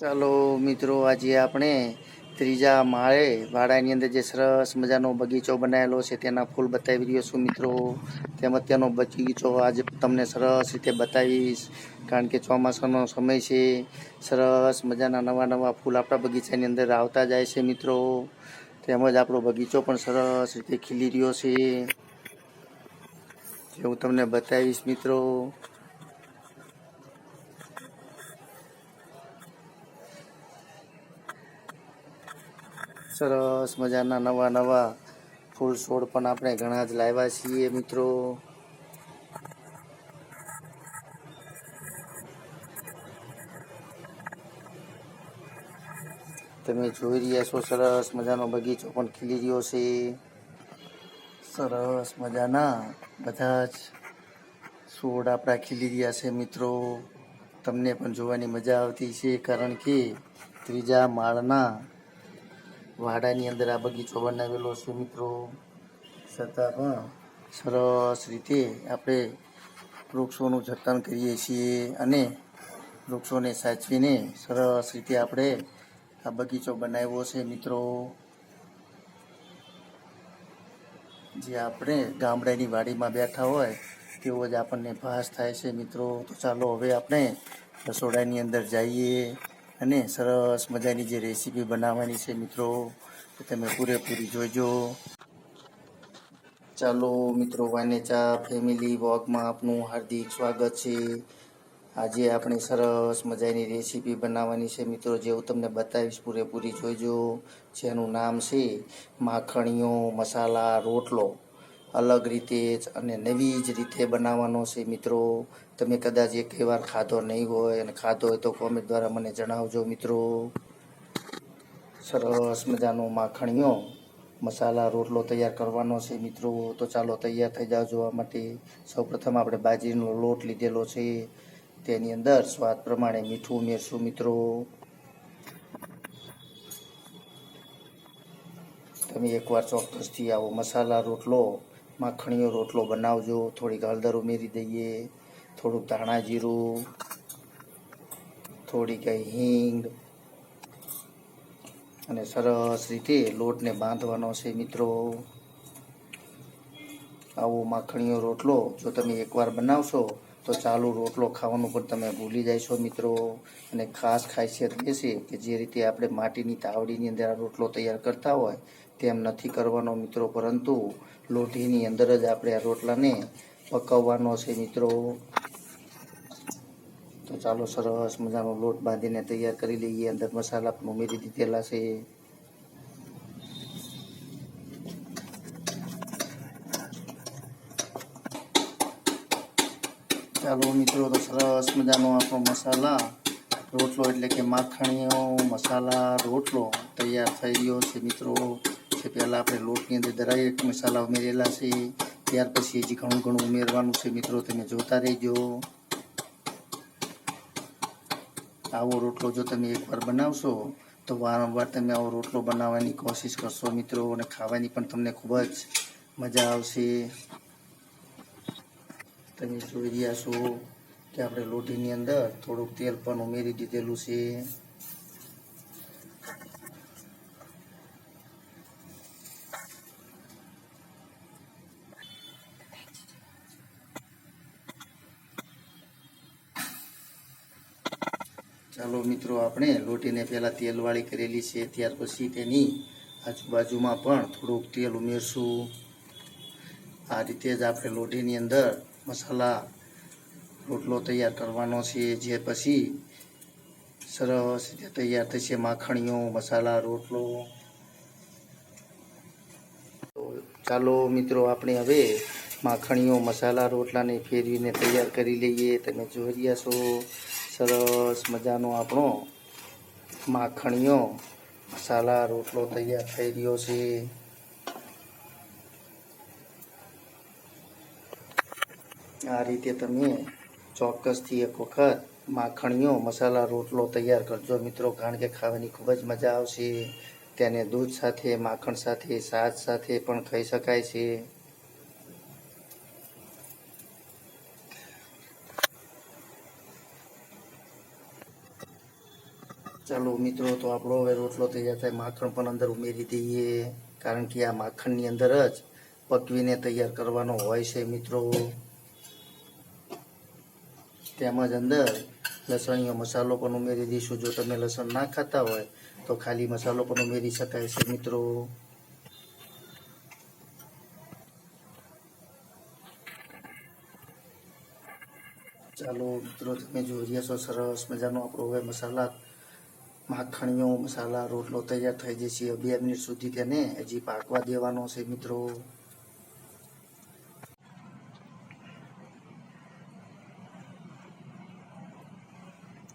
ચાલો મિત્રો, આજે આપણે ત્રીજા માળે વાડાની અંદર જે સરસ મજાનો બગીચો બનાવેલો છે, તેના ફૂલ બતાવી રહ્યો છું મિત્રો. તેમજ તેનો બગીચો આજે તમને સરસ રીતે બતાવીશ, કારણ કે ચોમાસાનો સમય છે. સરસ મજાના નવા નવા ફૂલ આપણા બગીચાની અંદર આવતા જાય છે મિત્રો. તેમજ આપણો બગીચો પણ સરસ રીતે ખીલી રહ્યો છે. તે હું તમને બતાવીશ મિત્રો. સરસ મજાના નવા નવા ફૂલ છોડ પણ આપણે ઘણા જ લાવ્યા છીએ મિત્રો. તમે જોઈ રહ્યા છો સરસ મજાનો બગીચો પણ ખીલી રહ્યો છે. સરસ મજાના બધા જ છોડ આપણા ખીલી રહ્યા છે મિત્રો. તમને પણ જોવાની મજા આવતી છે કારણ કે ત્રીજા માળના વાડાની અંદર આ બગીચો બનાવેલો છે મિત્રો. છતાં પણ સરસ રીતે આપણે વૃક્ષોનું જતન કરીએ છીએ અને વૃક્ષોને સાચવીને સરસ રીતે આપણે આ બગીચો બનાવ્યો છે મિત્રો. જે આપણે ગામડાની વાડીમાં બેઠા હોય તેવો જ આપણને ભાસ થાય છે મિત્રો. તો ચાલો હવે આપણે રસોડાની અંદર જઈએ. અને સરસ મજાની જે રેસીપી બનાવવાની છે મિત્રો, તો તમે પૂરેપૂરી જોઈજો ચાલો મિત્રો વાનેચા ફેમિલી વોકમાં આપનું હાર્દિક સ્વાગત છે. આજે આપણે સરસ મજાની રેસીપી બનાવવાની છે મિત્રો, જે હું તમને બતાવીશ પૂરેપૂરી જોઈજો જેનું નામ છે માખણીઓ મસાલા રોટલો. અલગ રીતે જ અને નવી જ રીતે બનાવવાનો છે મિત્રો. તમે કદાચ એક વાર ખાધો નહીં હોય અને ખાધો હોય તો કોમેન્ટ દ્વારા મને જણાવજો મિત્રો. સરસ મજાનો માખણીઓ. મસાલા, રોટલો તૈયાર કરવાનો છે મિત્રો. તો ચાલો તૈયાર થઈ જાઓ જોવા માટે. સૌપ્રથમ આપણે બાજરીનો લોટ લીધેલો છે. તેની અંદર સ્વાદ પ્રમાણે મીઠું ઉમેરશું મિત્રો. તમે એકવાર ચોક્કસથી આવો મસાલા, રોટલો, માખણીઓ, રોટલો બનાવજો. થોડીક હળદર ઉમેરી દઈએ. થોડુંક ધાણા જીરું, થોડીક હિંગ અને સરસ રીતે લોટને બાંધવાનો છે મિત્રો. આવો માખણીઓ રોટલો જો તમે એકવાર બનાવશો તો ચાલુ રોટલો ખાવાનું પણ તમે ભૂલી જાયશો મિત્રો. અને ખાસ ખાસિયત એ છે કે જે રીતે આપણે માટીની તાવડીની અંદર આ રોટલો તૈયાર કરતા હોય તેમ નથી કરવાનો મિત્રો. પરંતુ લોઢીની અંદર જ આપણે આ રોટલાને પકવવાનો છે મિત્રો. તો ચાલો સરસ મજાનો લોટ બાંધીને તૈયાર કરી લઈએ. અંદર મસાલા પણ ઉમેરી દીધેલા છે. ચાલો મિત્રો, તો સરસ મજાનો આપણો મસાલા, રોટલો એટલે કે માખણીઓ, મસાલા, રોટલો તૈયાર થઈ ગયો છે મિત્રો. છે પહેલાં આપણે લોટની અંદર દરેક મસાલા ઉમેરેલા છે. ત્યાર પછી હજી ઘણું ઘણું ઉમેરવાનું છે મિત્રો, તમે જોતા રહેજો. આવો રોટલો જો તમે એકવાર બનાવશો, તો વારંવાર તમે આવો રોટલો બનાવવાની કોશિશ કરશો મિત્રો અને ખાવાની પણ તમને ખૂબ જ મજા આવશે. તમે જોઈ રહ્યા છો કે આપણે લોટીની અંદર થોડુંક તેલ પણ ઉમેરી દીધેલું છે. ચાલો મિત્રો, આપણે લોટીને પહેલાં તેલવાળી કરેલી છે. ત્યાર પછી તેની આજુબાજુમાં પણ થોડુંક તેલ ઉમેરશું. આ રીતે જ આપણે લોટીની અંદર મસાલા રોટલો તૈયાર કરવાનો છે. જે પછી સરસ રીતે તૈયાર થશે માખણીઓ, મસાલા, રોટલો. ચાલો મિત્રો, આપણે હવે માખણીઓ, મસાલા, રોટલાને ફેરવીને તૈયાર કરી લઈએ. તમે જોઈ રહ્યા છો. સરસ મજાનો આપણો માખણીઓ, મસાલા, રોટલો તૈયાર થઈ રહ્યો છે. આ રીતે તમે ચોક્કસથી એક વખત માખણીઓ, મસાલા, રોટલો તૈયાર કરજો મિત્રો, કારણ કે ખાવાની ખૂબ જ મજા આવશે. તેને દૂધ સાથે, માખણ સાથે, સાજ સાથે પણ ખાઈ શકાય છે. ચાલો મિત્રો, તો આપણો હવે રોટલો તૈયાર થાય. માખણ પણ અંદર ઉમેરી દઈએ. કારણ કે આ માખણની અંદર જ પકવીને તૈયાર કરવાનો હોય છે મિત્રો. તેમજ અંદર લસણીયો મસાલો પણ ઉમેરી દઈશું. જો તમે લસણ ના ખાતા હોય, તો ખાલી મસાલો પણ ઉમેરી શકાય છે મિત્રો. ચાલો મિત્રો, તમે જોઈ રહ્યા છો સરસ મજાનો આપણો હવે મસાલા માખણીઓ, મસાલા, રોટલો તૈયાર થઈ જશે બે મિનિટ સુધી તેને હજી પાકવા દેવાનો છે મિત્રો.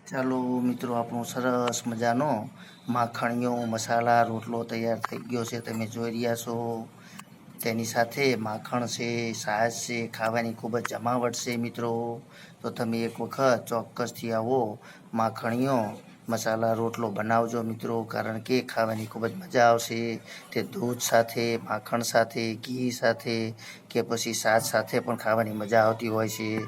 ચાલો મિત્રો, આપણો સરસ મજાનો માખણીઓ, મસાલા, રોટલો તૈયાર થઈ ગયો છે. તમે જોઈ રહ્યા છો. તેની સાથે માખણ છે છાશ છે, ખાવાની ખૂબ જ જમાવટ છે મિત્રો. તો તમે એક વખત ચોક્કસથી આવો માખણીઓ મસાલા રોટલો બનાવજો મિત્રો, કારણ કે ખાવાની ખૂબ જ મજા આવશે. તે દૂધ સાથે, માખણ સાથે, ઘી સાથે કે પછી છાશ સાથે પણ ખાવાની મજા આવતી હોય છે.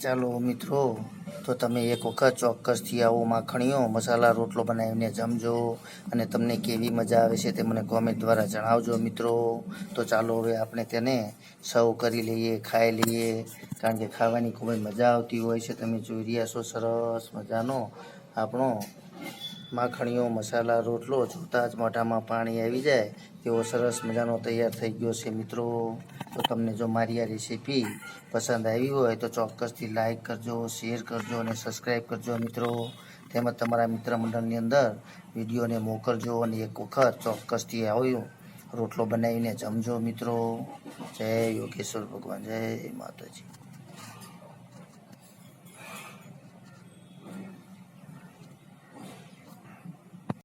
ચાલો મિત્રો તો તમે એક વખત ચોક્કસથી આવો માખણીઓ, મસાલા, રોટલો બનાવીને જમજો અને તમને કેવી મજા આવે છે તે મને કોમેન્ટ દ્વારા જણાવજો મિત્રો. તો ચાલો હવે આપણે તેને સર્વ કરી લઈએ, ખાઈ લઈએ. કારણ કે ખાવાની ખૂબ જ મજા આવતી હોય છે. તમે જોઈ રહ્યા છો સરસ મજાનો આપણો માખણીઓ, મસાલા, રોટલો જોતાં જ મોઢામાં પાણી આવી જાય તેવો સરસ મજાનો તૈયાર થઈ ગયો છે મિત્રો. તો તમને જો મારી આ રેસીપી પસંદ આવી હોય તો ચોક્કસથી લાઈક કરજો શેર કરજો અને સબસ્ક્રાઈબ કરજો મિત્રો. તેમજ તમારા મિત્ર મંડળની અંદર વિડીયોને મોકલજો અને એક વખત ચોક્કસથી આવ્યો રોટલો બનાવીને જમજો મિત્રો. જય યોગેશ્વર ભગવાન, જય માતાજી.